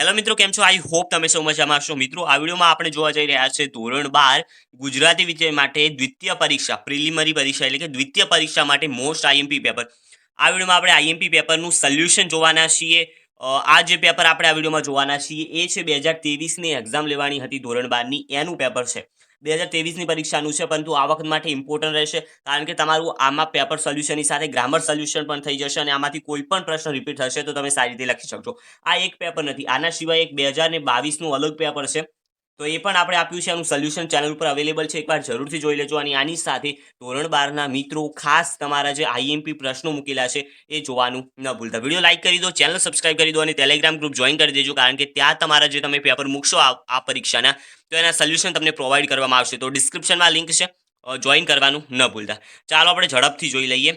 Hello મિત્રો, કેમ છો? આઈ હોપ તમે સૌ મજામાં છો મિત્રો, આ વિડીયોમાં આપણે જોવા જઈ રહ્યા છે ધોરણ બાર ગુજરાતી વિષય માટે દ્વિતીય પરીક્ષા પ્રિલિમરી પરીક્ષા એટલે કે દ્વિતીય પરીક્ષા માટે મોસ્ટ આઈએમપી પેપર આ વિડીયોમાં આપણે આઈએમપી પેપરનું સોલ્યુશન જોવાના છીએ. આ જે પેપર આપણે આ વિડીયોમાં જોવાના છીએ એ છે બે હજાર તેવીસની એક્ઝામ લેવાની હતી ધોરણ બારની, એનું પેપર છે. બે હજાર તેવીસની પરીક્ષાનું છે, પરંતુ આ વખત માટે ઇમ્પોર્ટન્ટ રહેશે, કારણ કે તમારું આમાં પેપર સોલ્યુશનની સાથે ગ્રામર સોલ્યુશન પણ થઈ જશે અને આમાંથી કોઈ પણ પ્રશ્ન રિપીટ થશે તો તમે સારી રીતે લખી શકશો. આ એક પેપર નથી, આના સિવાય એક બે હજાર બાવીસનું અલગ પેપર છે. તો એ પણ આપણે આપ્યું છે. આનું સોલ્યુશન ચેનલ ઉપર અવેલેબલ છે. એકવાર જરૂરથી જોઈ લેજો. અને આની સાથે ધોરણ બારના મિત્રો ખાસ તમારા જે આઈએમપી પ્રશ્નો મૂકેલા છે એ જોવાનું ન ભૂલતા. વીડિયો લાઇક કરી દો ચેનલ સબસ્ક્રાઇબ કરી દો અને ટેલિગ્રામ ગ્રુપ જોઈન કરી દેજો. કારણ કે ત્યાં તમારા જે તમે પેપર મૂકશો આ પરીક્ષાના, તો એના સોલ્યુશન તમને પ્રોવાઈડ કરવામાં આવશે. તો ડિસ્ક્રિપ્શનમાં લિંક છે. જોઈન કરવાનું ન ભૂલતા. ચાલો આપણે ઝડપથી જોઈ લઈએ.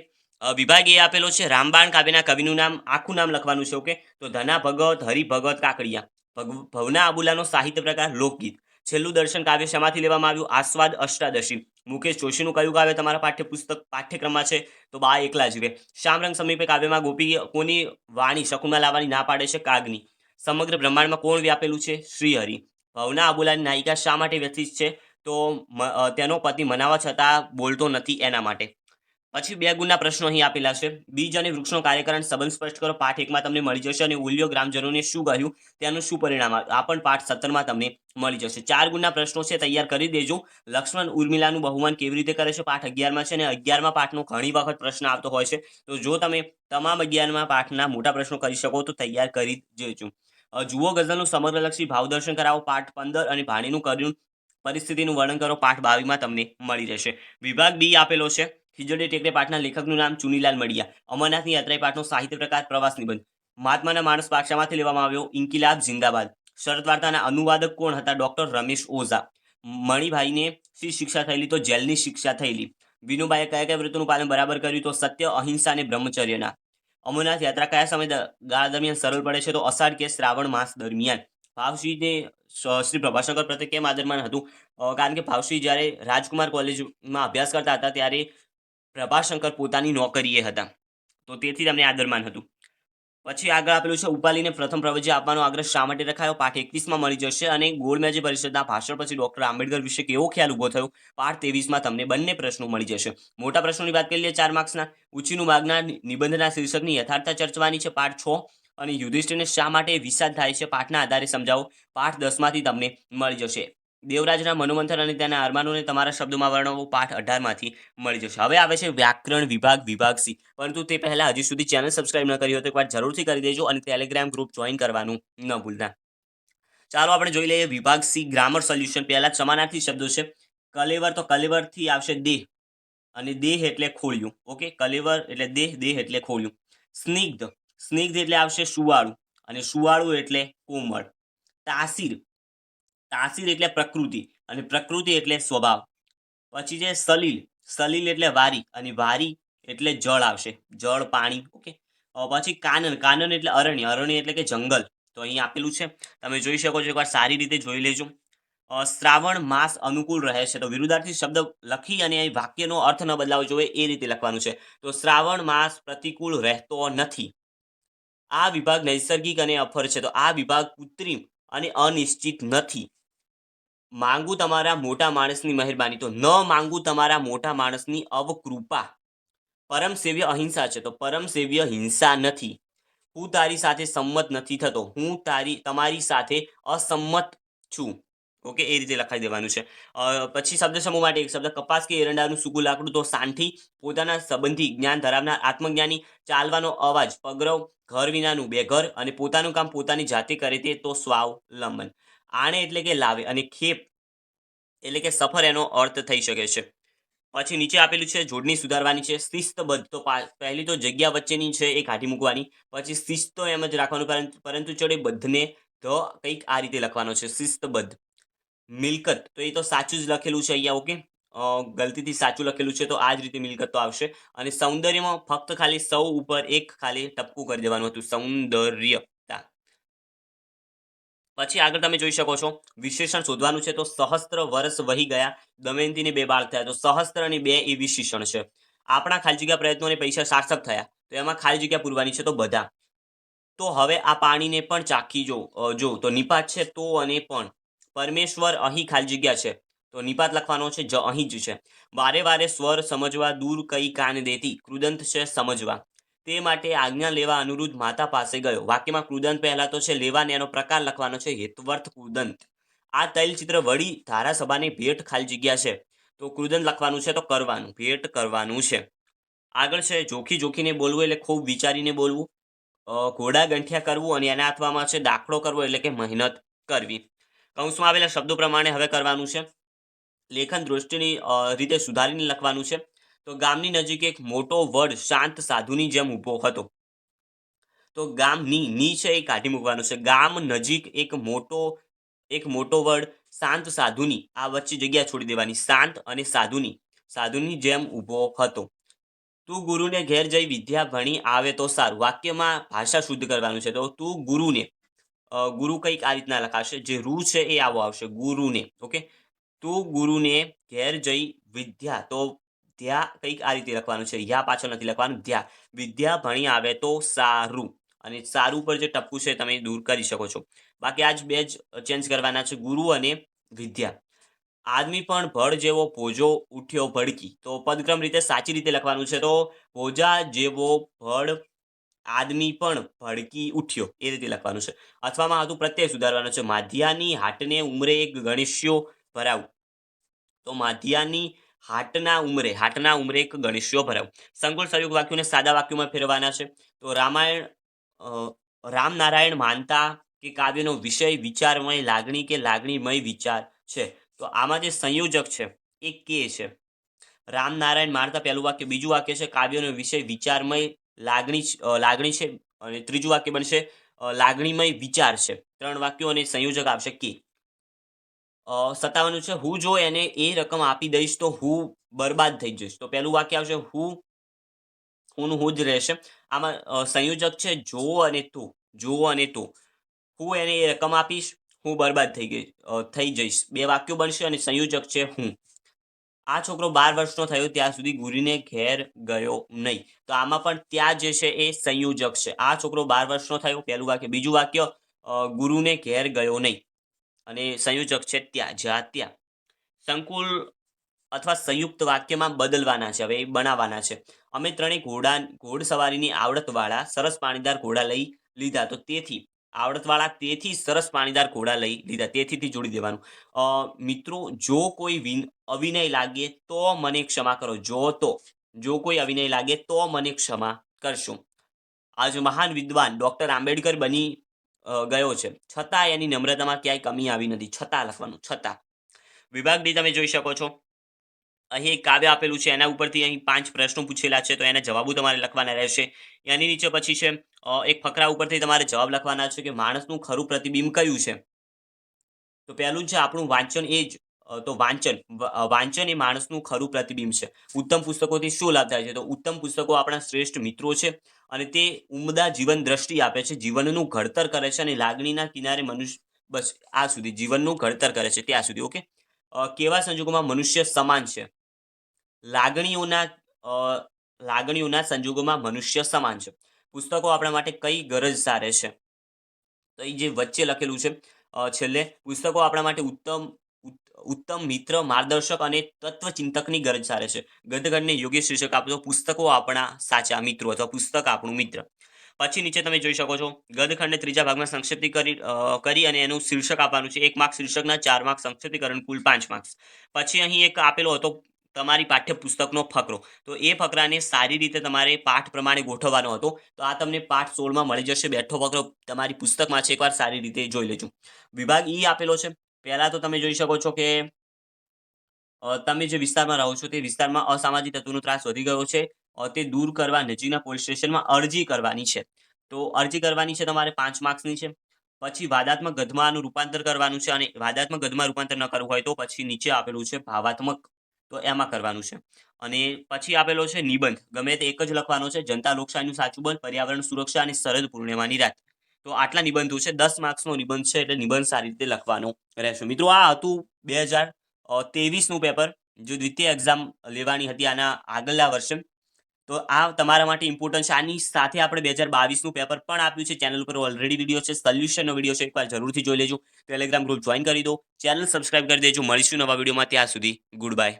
વિભાગ એ આપેલો છે. રામબાણ કાવ્યના કવિનું નામ, આખું નામ લખવાનું છે ઓકે તો ધના ભગત, હરિભગત કાકડિયા. ભવના આબુલાનો સાહિત્ય પ્રકાર લોકગીત. છેલ્લું દર્શન કાવ્ય શેમાંથી લેવામાં આવ્યું? આસ્વાદ અષ્ટાદશી. મુકેશ જોશીનું કયું કાવ્ય તમારા પાઠ્યપુસ્તક પાઠ્યક્રમમાં છે? તો બા એકલા જીવે શામરંગ સમીપે કાવ્યમાં ગોપી કોની વાણી શકુના લાવવાની ના પાડે છે? કાગની. સમગ્ર બ્રહ્માંડમાં કોણ વ્યાપેલું છે? શ્રીહરિ. ભવના આબુલાની નાયિકા શા માટે વ્યથિત છે? તો તેનો પતિ મનાવા છતાં બોલતો નથી એના માટે. પછી બે ગુણના પ્રશ્નો અહીં આપેલા છે. બીજ અને વૃક્ષનો કાર્યકરણ સંબંધ સ્પષ્ટ કરો. પાઠ એકમાં તમને મળી જશે અને ઉલ્યો ગ્રામજનોને શું કહ્યું? તેનું શું પરિણામ આ પણ પાઠ સત્તરમાં તમને મળી જશે. ચાર ગુણના પ્રશ્નો છે, તૈયાર કરી દેજો. લક્ષ્મણ ઉર્મિલાનું બહુમાન કેવી રીતે કરે છે? પાઠ અગિયારમાં છે અને અગિયારમાં પાઠનો ઘણી વખત પ્રશ્ન આવતો હોય છે. તો જો તમે તમામ અગિયારમાં પાઠના મોટા પ્રશ્નો કરી શકો, તો તૈયાર કરી દેજો. જુઓ ગઝલનું સમગ્રલક્ષી ભાવદર્શન કરાવો. પાઠ પંદર અને ભાણીનું કર્યું. પરિસ્થિતિનું વર્ણન કરો. પાઠ બાવીમાં તમને મળી રહેશે. વિભાગ બી આપેલો છે. ખીજડી ટેકરે પાઠના લેખકનું નામ ચુનીલાલ મડિયા. અમરનાથની યાત્રાએ પાઠનો સાહિત્ય પ્રકાર પ્રવાસ નિબંધ. મહાત્માના માણસ પાઠશામાંથી લેવામાં આવ્યો ઇન્કિલાબ જિંદાબાદ. શરદ વાર્તાના અનુવાદક કોણ હતા? ડોક્ટર રમેશ ઓઝા. મણિભાઈને શી શિક્ષા થયેલી? તો જેલની શિક્ષા થયેલી. વિનુભાઈએ કયા કયા વ્રતોનું પાલન બરાબર કર્યું? તો સત્ય, અહિંસા અને બ્રહ્મચર્યના. અમરનાથ યાત્રા કયા સમય ગાળા દરમિયાન સરળ પડે છે? તો અષાઢ કે શ્રાવણ માસ દરમિયાન. ભાવશ્રીને શ્રી પ્રભાશંકર પ્રત્યે કેમ આદરમાન હતું? કારણ કે ભાવશ્રી જ્યારે રાજકુમાર કોલેજમાં અભ્યાસ કરતા હતા, ત્યારે પ્રભાશંકર પોતાની નોકરીએ હતા. તો તેથી તમને આદરમાન હતું. પછી આગળ આપેલું છે, ઉપાલીને પ્રથમ પ્રવચન આપવાનો આગ્રહ શા માટે રખાયો? પાઠ એકવીસમાં મળી જશે અને ગોળમેજી પરિષદના ભાષણ પછી ડોક્ટર આંબેડકર વિશે કેવો ખ્યાલ ઊભો થયો? પાઠ ત્રેવીસમાં તમને બંને પ્રશ્નો મળી જશે. મોટા પ્રશ્નોની વાત કરી લઈએ ચાર માર્ક્સના. ઉચીનું માગના નિબંધના શીર્ષકની યથાર્થતા ચર્ચવાની છે પાઠ છ અને યુધિષ્ઠિરને શા માટે વિષાદ થાય છે? પાઠના આધારે સમજાવો. પાઠ દસમાંથી તમને મળી જશે. દેવરાજના મનોમંથન અને તેના અરમાનોને તમારા શબ્દોમાં વર્ણવો પાઠ અઢારમાંથી મળી જશે. હવે આવે છે વ્યાકરણ વિભાગ વિભાગ સી. પરંતુ તે પહેલા હજી સુધી ચેનલ સબસ્ક્રાઇબ ન કરી હોય તો એકવાર જરૂરથી કરી દેજો અને ટેલિગ્રામ ગ્રુપ જોઈન કરવાનું ન ભૂલતા. ચાલો આપણે જોઈ લઈએ વિભાગ સી ગ્રામર સોલ્યુશન પહેલા સમાનાર્થી શબ્દો છે. કલેવર તો કલેવરથી આવશે દેહ. અને દેહ એટલે ખોલ્યું ઓકે? કલેવર એટલે દેહ દેહ એટલે ખોલ્યું સ્નિગ્ધ. સ્નિગ્ધ એટલે આવશે સુવાળું. અને સુવાળું એટલે કોમળ. તાસીર. તાસીર એટલે પ્રકૃતિ અને પ્રકૃતિ એટલે સ્વભાવ. પછી છે સલીલ. સલીલ એટલે વારી અને વારી એટલે જળ આવશે. જળ, પાણી, ઓકે? પછી કાનન. કાનન એટલે અરણ્ય. અરણ્ય એટલે કે જંગલ. તો અહીં આપેલું છે. તમે જોઈ શકો છો એકવાર સારી રીતે જોઈ લેજો. શ્રાવણ માસ અનુકૂળ રહે છે. તો વિરુદ્ધાર્થી શબ્દ લખી અને અહીં વાક્યનો અર્થ ન બદલાવો જોઈએ એ રીતે લખવાનું છે. તો શ્રાવણ માસ પ્રતિકૂળ રહેતો નથી. આ વિભાગ નૈસર્ગિક અને અફર છે. તો આ વિભાગ કૃત્રિમ અને અનિશ્ચિત નથી. માંગુ તમારા મોટા માણસની મહેરબાની. તો ન માંગુ તમારા મોટા માણસની અવકૃપા. પરમ સેવ્ય અહિંસા છે. તો પરમ સેવ્ય હિંસા નથી. હું તારી સાથે સંમત નથી થતો. હું તારી, તમારી સાથે અસંમત છું. ઓકે, એ રીતે લખાઈ દેવાનું છે. પછી શબ્દ સમૂહ માટે એક શબ્દ, કપાસ કે એરંડાનું સૂકું લાકડું. તો સાંઠી, પોતાના સંબંધી જ્ઞાન ધરાવનાર આત્મજ્ઞાની, ચાલવાનો અવાજ, પગરવ, ઘર વિનાનું બેઘર અને પોતાનું કામ પોતાની જાતે કરે તે, તો સ્વાવલંબન. આણે એટલે કે લાવે અને ખેપ એટલે કે સફર એનો અર્થ થઈ શકે છે. પછી નીચે આપેલું છે, જોડણી સુધારવાની છે શિસ્તબદ્ધ તો પહેલી તો જગ્યા વચ્ચેની છે, એ કાઢી મૂકવાની. પછી શિસ્ત તો એમ જ રાખવાનું પરંતુ ચડે બધને ધ કંઈક આ રીતે લખવાનો છે શિસ્તબદ્ધ મિલકત, તો એ તો સાચું જ લખેલું છે અહીંયા, ઓકે? ગલતીથી સાચું લખેલું છે, તો આ જ રીતે મિલકત તો આવશે. અને સૌંદર્યમાં ફક્ત ખાલી સૌ ઉપર એક ખાલી ટપકું કરી દેવાનું હતું સૌંદર્યતા પછી આગળ તમે જોઈ શકો છો, વિશેષણ શોધવાનું છે તો સહસ્ત્ર વર્ષ વહી ગયા, દમયંતીને બે બાળ થયા, તો સહસ્ત્ર અને બે એ વિશેષણ છે. આપણા ખાલી જગ્યા પ્રયત્નો પૈસા સાર્થક થયા, તો એમાં ખાલી જગ્યા પૂરવાની છે તો બધા. તો હવે આ પાણીને પણ ચાખી જો જો, તો નિપાત છે તો અને પણ. પરમેશ્વર અહીં ખાલી જગ્યા છે, તો નિપાત લખવાનો છે જ અહીં જ છે. વારે વારે સ્વર સમજવા દૂર કઈ કાન દેતી, કૃદંત છે સમજવા. તે માટે આજ્ઞા લેવા અનુરુદ્ધ માતા પાસે ગયો. વાક્યમાં કૃદંત પહેલા તો છે લેવા ને એનો પ્રકાર લખવાનો છે, હેતવર્થ કૃદંત. આ તૈલચિત્ર વળી ધારાસભાની ભેટ ખાલી જગ્યા છે. તો કૃદંત લખવાનું છે તો કરવાનું, ભેટ કરવાનું છે. આગળ છે, જોખી જોખીને બોલવું એટલે ખૂબ વિચારીને બોલવું. ઘોડા ગંઠિયા કરવું અને એના હાથવામાં છે દાખલો કરવો એટલે કે મહેનત કરવી. કૌંસમાં આવેલા શબ્દો પ્રમાણે હવે કરવાનું છે. લેખન દૃષ્ટિની રીતે સુધારીને લખવાનું છે. તો ગામની નજીક એક મોટો વડ શાંત સાધુની જેમ ઊભો હતો. તો ગામની ની છે એ કાઢી મૂકવાનું છે. ગામ નજીક એક મોટો એક મોટો વડ શાંત સાધુની આ વચ્ચે જગ્યા છોડી દેવાની. શાંત અને સાધુની સાધુની જેમ ઊભો હતો. તું ગુરુને ઘેર જઈ વિદ્યા ભણી આવે તો સારું. વાક્યમાં ભાષા શુદ્ધ કરવાનું છે. તો તું ગુરુને ગુરુ કંઈક આ રીતના લખાશે. જે રૂ છે એ આવો આવશે. ગુરુને, ઓકે? તું ગુરુને ઘેર જઈ વિદ્યા તો ધ્યા કંઈક આ રીતે લખવાનું છે. યા પાછળ નથી લખવાનું. ધ્યા. વિદ્યા ભણી આવે તો સારું. અને સારું પર જે ટપકું છે તમે દૂર કરી શકો છો. બાકી આજ બે જ ચેન્જ કરવાના છે. ગુરુ અને વિદ્યા. આદમી પણ ભળ જેવો ભોજો ઉઠ્યો ભડકી. તો પદક્રમ રીતે સાચી રીતે લખવાનું છે. તો ભોજા જેવો ભળ આદમી પણ ભડકી ઉઠ્યો. એ રીતે લખવાનું છે. અથવામાં હતું પ્રત્યય સુધારવાનો છે. માધ્યાની હાટને ઉમરે એક ગણેશ્યો ભરાવ. તો માધ્યાની હાટના ઉમરે હાટના ઉમરે એક ગણેશ્યો ભરાવ. સંકુલ સંયુક્ત વાક્યોને સાદા વાક્યોમાં ફેરવાના છે. તો રામાયણ રામનારાયણ માનતા કે કાવ્યનો વિષય, વિચારમય, લાગણી કે લાગણીમય વિચાર છે. તો આમાં જે સંયોજક છે, એ કે છે? રામનારાયણ મારતા પહેલું વાક્ય, બીજું વાક્ય છે, કાવ્યનો વિષય, વિચારમય, લાગણી લાગણી છે, અને ત્રીજું વાક્ય બનશે લાગણીમય વિચાર છે. ત્રણ વાક્યો અને સંયોજક આવશે કે. અ, છે હું જો એને એ રકમ આપી દઈશ તો હું બરબાદ થઈ જઈશ. તો પહેલું વાક્ય આવશે હું હું હું જ રહેશે. આમાં સંયોજક છે જો અને તું જો અને તું. હું એને એ રકમ આપીશ હું બરબાદ થઈ ગઈ થઈ જઈશ. બે વાક્યો બનશે અને સંયોજક છે હું. આ છોકરો બાર વર્ષનો થયો ત્યાં સુધી ગુરુને ઘેર ગયો નહીં. તો આમાં પણ ત્યાં જે છે એ સંયોજક છે. આ છોકરો બાર વર્ષનો થયો પહેલું વાક્ય. બીજું વાક્ય ગુરુને ઘેર ગયો નહીં. અને સંયોજક છે ત્યાં જ્યાં ત્યાં. સંકુલ અથવા સંયુક્ત વાક્યમાં બદલવાના છે, હવે એ બનાવવાના છે. અમે ત્રણેય ઘોડા ઘોડસવારીની આવડતવાળા સરસ પાણીદાર ઘોડા લઈ લીધા. તો તેથી, આવડતવાળા તેથી સરસ પાણીદાર ઘોડા લઈ લીધા. તેથીથી જોડી દેવાનું. મિત્રો, જો કોઈ વિન- અવિનય લાગે તો મને ક્ષમા કરો. જો તો, જો કોઈ અવિનય લાગે તો મને ક્ષમા કરશો. આજ મહાન વિદ્વાન ડોક્ટર આંબેડકર બની ગયો છે. છતાં એની નમ્રતામાં ક્યાંય કમી આવી નથી. છતાં લખવાનું, છતાં. વિભાગ ડી તમે જોઈ શકો છો. અહીં એક કાવ્ય આપેલું છે. એના ઉપરથી અહીં પાંચ પ્રશ્નો પૂછેલા છે. તો એના જવાબો તમારે લખવાના રહેશે. એની નીચે પછી છે એક ફકરા ઉપરથી તમારે જવાબ લખવાના છે કે માણસનું ખરું પ્રતિબિંબ કયું છે? તો પહેલું છે આપણું વાંચન એ જ તો વાંચન. વાંચન એ માણસનું ખરું પ્રતિબિંબ છે. ઉત્તમ પુસ્તકોથી શું લાભ થાય છે? તો ઉત્તમ પુસ્તકો આપણા શ્રેષ્ઠ મિત્રો છે અને તે ઉમદા જીવન દ્રષ્ટિ આપે છે. જીવનનું ઘડતર કરે છે અને લાગણીના કિનારે મનુષ્ય, બસ, આ સુધી. જીવનનું ઘડતર કરે છે ત્યાં સુધી. ઓકે? કેવા સંજોગોમાં મનુષ્ય સમાન છે? લાગણીઓના લાગણીઓના સંજોગોમાં મનુષ્ય સમાન છે. પુસ્તકો આપણા માટે કઈ ગરજ સારે છે? તો એ જે વચ્ચે લખેલું છે છેલ્લે, પુસ્તકો આપણા માટે ઉત્તમ ઉત- ઉત્તમ મિત્ર, માર્ગદર્શક અને તત્વચિંતકની ગરજ સારે છે. ગદગડને યોગ્ય શીર્ષક આપજો પુસ્તકો આપણા સાચા મિત્રો અથવા પુસ્તક આપણું મિત્ર. પછી નીચે તમે જોઈ શકો છો, ગદખંડને ત્રીજા ભાગમાં સંક્ષિપ્તી કરી અને એનું શીર્ષક આપવાનું છે. એક માર્ક શીર્ષકના ચાર માર્ક સંક્ષિપ્તીકરણ, કુલ પાંચ માર્ક્સ પછી અહીં એક આપેલો હતો, તમારી પાઠ્ય પુસ્તકનો ફકરો. તો એ ફકરાને સારી રીતે તમારે પાઠ પ્રમાણે ગોઠવવાનો હતો. તો આ તમને પાઠ સોળમાં મળી જશે. બેઠો ફકરો તમારી પુસ્તકમાં છે. એકવાર સારી રીતે જોઈ લેજો. વિભાગ ઈ આપેલો છે. પહેલા તો તમે જોઈ શકો છો કે તમે જે વિસ્તારમાં રહો છો તે વિસ્તારમાં અસામાજિક તત્વોનો ત્રાસ વધી ગયો છે. તે દૂર કરવા નજીકના પોલીસ સ્ટેશનમાં અરજી કરવાની છે. તો અરજી કરવાની છે તમારે પાંચ માર્ક્સની છે. પછી વાદાત્મક ગધમાનું રૂપાંતર કરવાનું છે અને વાદાત્મક ગધમાં રૂપાંતર ન કરવું હોય તો પછી નીચે આપેલું છે ભાવાત્મક. તો એમાં કરવાનું છે. અને પછી આપેલો છે નિબંધ. ગમે તે એક જ લખવાનો છે. જનતા લોકશાહીનું સાચું બંધ પર્યાવરણ સુરક્ષા અને સરહદ પૂર્ણિમાની રાત. તો આટલા નિબંધો છે. દસ માર્ક્સનો નિબંધ છે એટલે નિબંધ સારી રીતે લખવાનો રહેશે. મિત્રો, આ હતું બે હજાર તેવીસનું પેપર જો દ્વિતીય એક્ઝામ લેવાની હતી આના આગળના વર્ષે તો આ તમારા માટે ઇમ્પોર્ટન્ટ છે. આની સાથે આપણે બે હજાર બાવીસનું પેપર પણ આપ્યું છે. ચેનલ પર ઓલરેડી વીડિયો છે. સોલ્યુશનનો વીડિયો છે. એકવાર જરૂરથી જોઈ લેજો. ટેલિગ્રામ ગ્રુપ જોઈન કરી દો. ચેનલ સબસ્ક્રાઇબ કરી દેજો. મળીશું નવા વિડીયોમાં ત્યાં સુધી ગુડ બાય